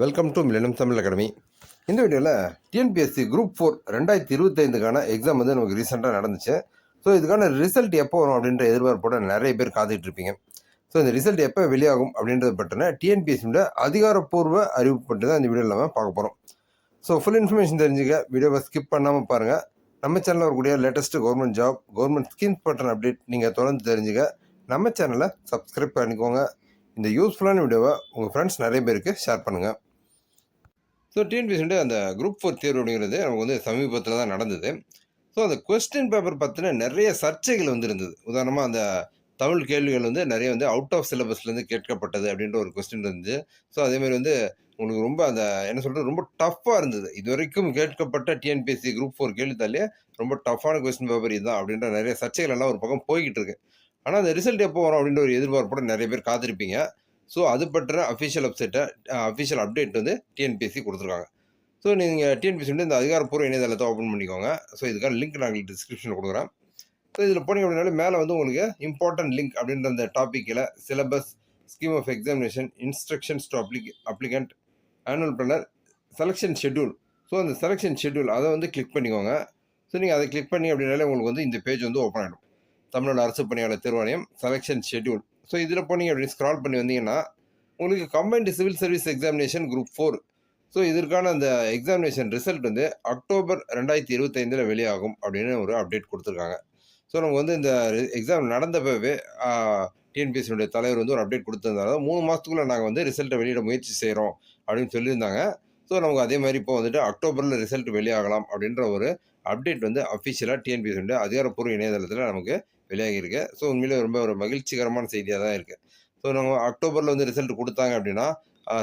Welcome to millennium Tamil academy இந்த வீடியோவில் TNPSC group four ரெண்டாயிரத்தி இருபத்தைந்துக்கான எக்ஸாம் வந்து நமக்கு ரீசெண்டாக நடந்துச்சு. ஸோ இதுக்கான ரிசல்ட் எப்போ வரும் அப்படின்ற எதிர்பார்ப்போட நிறைய பேர் காத்துட்டு இருப்பீங்க. ஸோ இந்த ரிசல்ட் எப்போ வெளியாகும் அப்படின்றது பற்றின டிஎன்பிஎஸ்சியோட அதிகாரப்பூர்வ அறிவிப்பு பற்றி தான் இந்த வீடியோவில் நம்ம பார்க்க போகிறோம் ஸோ ஃபுல் இன்ஃபர்மேஷன் தெரிஞ்சுக்க வீடியோவை ஸ்கிப் பண்ணாமல் பாருங்கள் நம்ம சேனலில் வரக்கூடிய latest government job government schemes பற்றின அப்டேட் நீங்கள் தொடர்ந்து தெரிஞ்சுக்க. நம்ம சேனலை சப்ஸ்கிரைப் பண்ணிக்கோங்க. இந்த யூஸ்ஃபுல்லான வீடியோவை உங்கள் ஃப்ரெண்ட்ஸ் நிறைய பேருக்கு ஷேர் பண்ணுங்கள் ஸோ டிஎன்பிஎஸ்சி அந்த குரூப் ஃபோர் தேர்வு அப்படிங்கிறது நமக்கு வந்து சமீபத்தில் தான் நடந்தது. ஸோ அந்த கொஸ்டின் பேப்பர் பற்றின நிறைய சர்ச்சைகள் வந்து இருந்தது உதாரணமாக அந்த தமிழ் கேள்விகள் வந்து நிறைய வந்து அவுட் ஆஃப் சிலபஸ்லேருந்து கேட்கப்பட்டது அப்படின்ற ஒரு கொஸ்டின் இருந்துச்சு ஸோ அதேமாதிரி வந்து உங்களுக்கு ரொம்ப அந்த என்ன சொல்கிறது ரொம்ப டஃப்பாக இருந்தது. இது வரைக்கும் கேட்கப்பட்ட டிஎன்பிஎஸ்சி குரூப் ஃபோர் கேள்வித்தாலே ரொம்ப டஃப்பான கொஸ்டின் பேப்பர் இதுதான் அப்படின்ற நிறைய சர்ச்சைகள் எல்லாம் ஒரு பக்கம் போய்கிட்டு இருக்கு. ஆனால் அந்த ரிசல்ட் எப்போ வரும் அப்படின்ற ஒரு எதிர்பார்ப்போட நிறைய பேர் காத்திருப்பீங்க. ஸோ அது பற்றின அஃபிஷியல் வெப்சைட்டை அஃபிஷியல் அப்டேட் வந்து டிஎன்பிஎஸ்சி கொடுத்துருக்காங்க. ஸோ நீங்கள் டிஎன்பிஎஸ்சி வந்து இந்த அதிகாரப்பூர்வ இணையதளத்தை ஓப்பன் பண்ணிக்கோங்க. ஸோ இதுக்கான லிங்க் நான் உங்களுக்கு டிஸ்கிரிப்ஷனில் கொடுக்குறேன். ஸோ இதில் போனீங்க அப்படின்னாலே மேலே வந்து உங்களுக்கு இம்பார்ட்டன்ட் லிங்க் அப்படின்ற அந்த டாப்பிக்கில் syllabus scheme of examination instructions to அப்ளிக் applicant annual planner selection schedule so அந்த செலெக்ஷன் ஷெட்யூல் அதை வந்து கிளிக் பண்ணிக்கோங்க. ஸோ நீங்கள் அதை கிளிக் பண்ணி அப்படின்னாலே உங்களுக்கு வந்து இந்த பேஜ் வந்து ஓப்பன் ஆகிடும் தமிழ்நாடு அரசு பணியாளர் தேர்வாணையம் செலெக்ஷன் ஷெட்யூல் ஸோ இதில் போனீங்க அப்படி ஸ்க்ரால் பண்ணி வந்தீங்கன்னா உங்களுக்கு combined civil service examination group four so இதற்கான அந்த எக்ஸாமினேஷன் ரிசல்ட் வந்து அக்டோபர் ரெண்டாயிரத்தி இருபத்தைந்தில் வெளியாகும் அப்படின்னு ஒரு அப்டேட் கொடுத்துருக்காங்க. ஸோ நமக்கு வந்து இந்த எக்ஸாம் நடந்தப்பவே டிஎன்பிஎஸ்சியுடைய தலைவர் வந்து ஒரு அப்டேட் கொடுத்துருந்தாங்க மூணு மாதத்துக்குள்ளே நாங்கள் வந்து ரிசல்ட்டை வெளியிட முயற்சி செய்கிறோம் அப்படின்னு சொல்லியிருந்தாங்க. ஸோ நமக்கு அதே மாதிரி இப்போ வந்துட்டு அக்டோபரில் ரிசல்ட் வெளியாகலாம் அப்படின்ற ஒரு அப்டேட் வந்து அஃபிஷியலாக டிஎன்பிஎஸ்சியுடைய அதிகாரப்பூர்வ இணையதளத்தில் நமக்கு வெளியாகியிருக்கு. ஸோ உண்மையிலே ரொம்ப ஒரு மகிழ்ச்சிகரமான செய்தியாக தான் இருக்குது ஸோ நம்ம அக்டோபரில் வந்து ரிசல்ட் கொடுத்தாங்க அப்படின்னா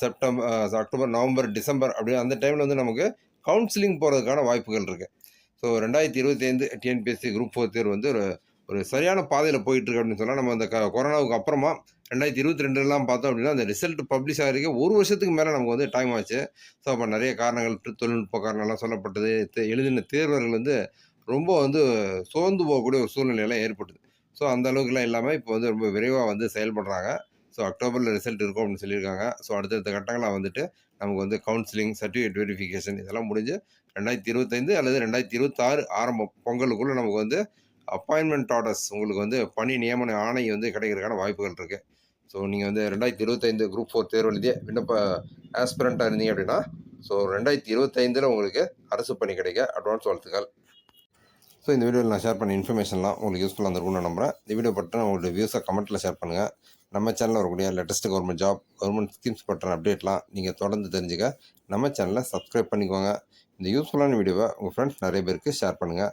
செப்டம்பர் அக்டோபர் நவம்பர் டிசம்பர் அப்படி அந்த டைமில் வந்து நமக்கு கவுன்சிலிங் போகிறதுக்கான வாய்ப்புகள் இருக்குது ஸோ ரெண்டாயிரத்தி இருபத்தி ஐந்து டிஎன்பிஎஸ்சி குரூப் ஃபோர் தேர்வு வந்து ஒரு ஒரு சரியான பாதையில் போயிட்டுருக்கு அப்படின்னு சொன்னால் நம்ம அந்த க கொரோனாவுக்கு அப்புறமா ரெண்டாயிரத்தி இருபத்தி ரெண்டுலாம் பார்த்தோம் அப்படின்னா அந்த ரிசல்ட் பப்ளிஷ் ஆகிறதுக்கு ஒரு வருஷத்துக்கு மேலே நமக்கு வந்து டைம் ஆச்சு. ஸோ அப்போ நிறைய காரணங்கள் தொழில்நுட்ப காரணம்லாம் சொல்லப்பட்டது. எழுதின தேர்வர்கள் வந்து ரொம்ப வந்து சோர்ந்து போகக்கூடிய ஒரு சூழ்நிலையெல்லாம் ஏற்பட்டது. ஸோ அந்த அளவுக்குலாம் இல்லாமல் இப்போ வந்து ரொம்ப விரைவாக வந்து செயல்படுறாங்க. ஸோ அக்டோபரில் ரிசல்ட் இருக்கும் அப்படின்னு சொல்லியிருக்காங்க. ஸோ அடுத்தடுத்த கட்டங்களாக வந்துட்டு நமக்கு வந்து கவுன்சிலிங் சர்டிஃபிகேட் வெரிஃபிகேஷன் இதெல்லாம் முடிஞ்சு ரெண்டாயிரத்தி இருபத்தைந்து அல்லது ரெண்டாயிரத்தி இருபத்தாறு ஆரம்பம் பொங்கலுக்குள்ளே நமக்கு வந்து அப்பாயின்மெண்ட் ஆர்டர்ஸ் உங்களுக்கு வந்து பணி நியமன ஆணை வந்து கிடைக்கிறதுக்கான வாய்ப்புகள் இருக்குது ஸோ நீங்கள் வந்து ரெண்டாயிரத்தி இருபத்தைந்து குரூப் ஃபோர் தேர்வு எழுதிய விண்ணப்ப ஆஸ்பிரண்ட்டாக இருந்தீங்க அப்படின்னா ஸோ ரெண்டாயிரத்தி இருபத்தைந்தில் உங்களுக்கு அரசு பணி கிடைக்க அட்வான்ஸ் வாழ்த்துக்கள். ஸோ இந்த வீடியோவில் நான் ஷேர் பண்ண இன்ஃபர்மேஷன்லாம் உங்களுக்கு யூஸ்ஃபுல்லாக இருந்திருக்கும்னு நம்புகிறேன் இந்த வீடியோ பற்றின உங்களுடைய வியூஸை கமெண்ட்டில் ஷேர் பண்ணுங்கள் நம்ம சேனலில் வரக்கூடிய latest government job government schemes பற்றின அப்டேட்லாம் நீங்கள் தொடர்ந்து தெரிஞ்சுக்க நம்ம சேனலை சப்ஸ்கிரைப் பண்ணிக்கோங்க. இந்த யூஸ்ஃபுல்லான வீடியோவை உங்கள் ஃப்ரெண்ட்ஸ் நிறைய பேருக்கு ஷேர் பண்ணுங்கள்